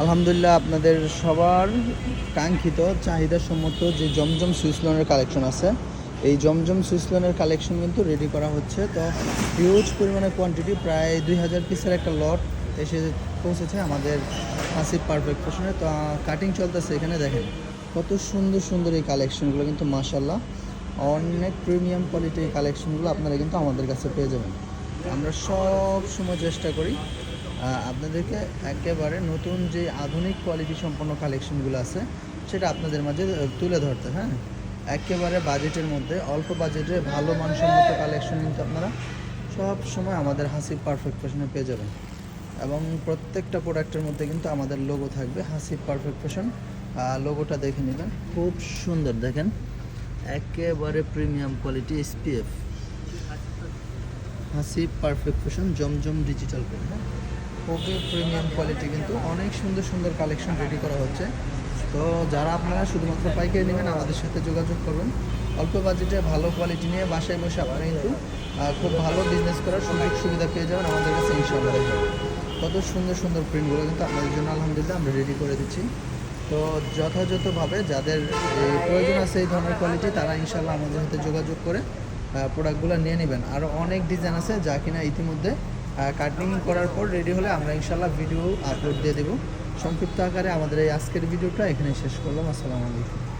আলহামদুলিল্লাহ আপনাদের সবার কাঙ্ক্ষিত সম্মত যে জমজম সুইস লোনের কালেকশন আছে, এই জমজম সুইস লোনের কালেকশন কিন্তু রেডি করা হচ্ছে। তো হিউজ পরিমাণে কোয়ান্টিটি প্রায় দুই হাজার পিসের একটা লট এসে পৌঁছেছে আমাদের হাসিব পারফেক্ট ফ্যাশনে তো কাটিং চলতেছে এখানে দেখেন, কত সুন্দর সুন্দর এই কালেকশনগুলো কিন্তু মাশাল্লাহ অনেক প্রিমিয়াম কোয়ালিটির কালেকশনগুলো আপনারা কিন্তু আমাদের কাছে পেয়ে যাবেন। আমরা সব সময় চেষ্টা করি আপনাদেরকে একেবারে নতুন যে আধুনিক কোয়ালিটি সম্পন্ন কালেকশনগুলো আছে, সেটা আপনাদের মাঝে তুলে ধরতে হ্যাঁ? একেবারে বাজেটের মধ্যে, অল্প বাজেটে ভালো মানসম্মত কালেকশন কিন্তু আপনারা সব সময় আমাদের হাসি পারফেক্ট ফ্যাশনে পেয়ে যাবেন। এবং প্রত্যেকটা প্রোডাক্টের মধ্যে কিন্তু আমাদের লোগো থাকবে হাসি পারফেক্ট ফ্যাশন লোগোটা দেখে নেবেন, খুব সুন্দর, দেখেন। একেবারে প্রিমিয়াম কোয়ালিটি এসপিএফ হাসি perfect fashion Zamzam digital pen হ্যাঁ? খুবই প্রিমিয়াম কোয়ালিটি কিন্তু অনেক সুন্দর সুন্দর কালেকশন রেডি করা হচ্ছে। তো যারা আপনারা শুধুমাত্র পাইকারি নেবেন, আমাদের সাথে যোগাযোগ করবেন অল্প বাজেটে ভালো কোয়ালিটি নিয়ে বাসায় বসে আপনারা কিন্তু খুব ভালো বিজনেস করার সুযোগ সুবিধা পেয়ে যাবেন আমাদের কাছে ইনশাল্লাহ কত সুন্দর সুন্দর প্রিন্টগুলো কিন্তু আপনাদের জন্য আলহামদুলিল্লাহ আমরা রেডি করে দিচ্ছি। তো যথাযথভাবে যাদের প্রয়োজন আছে এই ধরনের কোয়ালিটি তারা ইনশাল্লাহ আমাদের সাথে যোগাযোগ করে প্রোডাক্টগুলো নিয়ে নেবেন। আরও অনেক ডিজাইন আছে যা কিনা ইতিমধ্যে কাটিং করার পর রেডি হলে আমরা ইনশাল্লাহ ভিডিও আপলোড দিয়ে দেবো। সংক্ষিপ্ত আকারে আমাদের এই আজকের ভিডিওটা এখানে শেষ করলাম। আসসালামু আলাইকুম।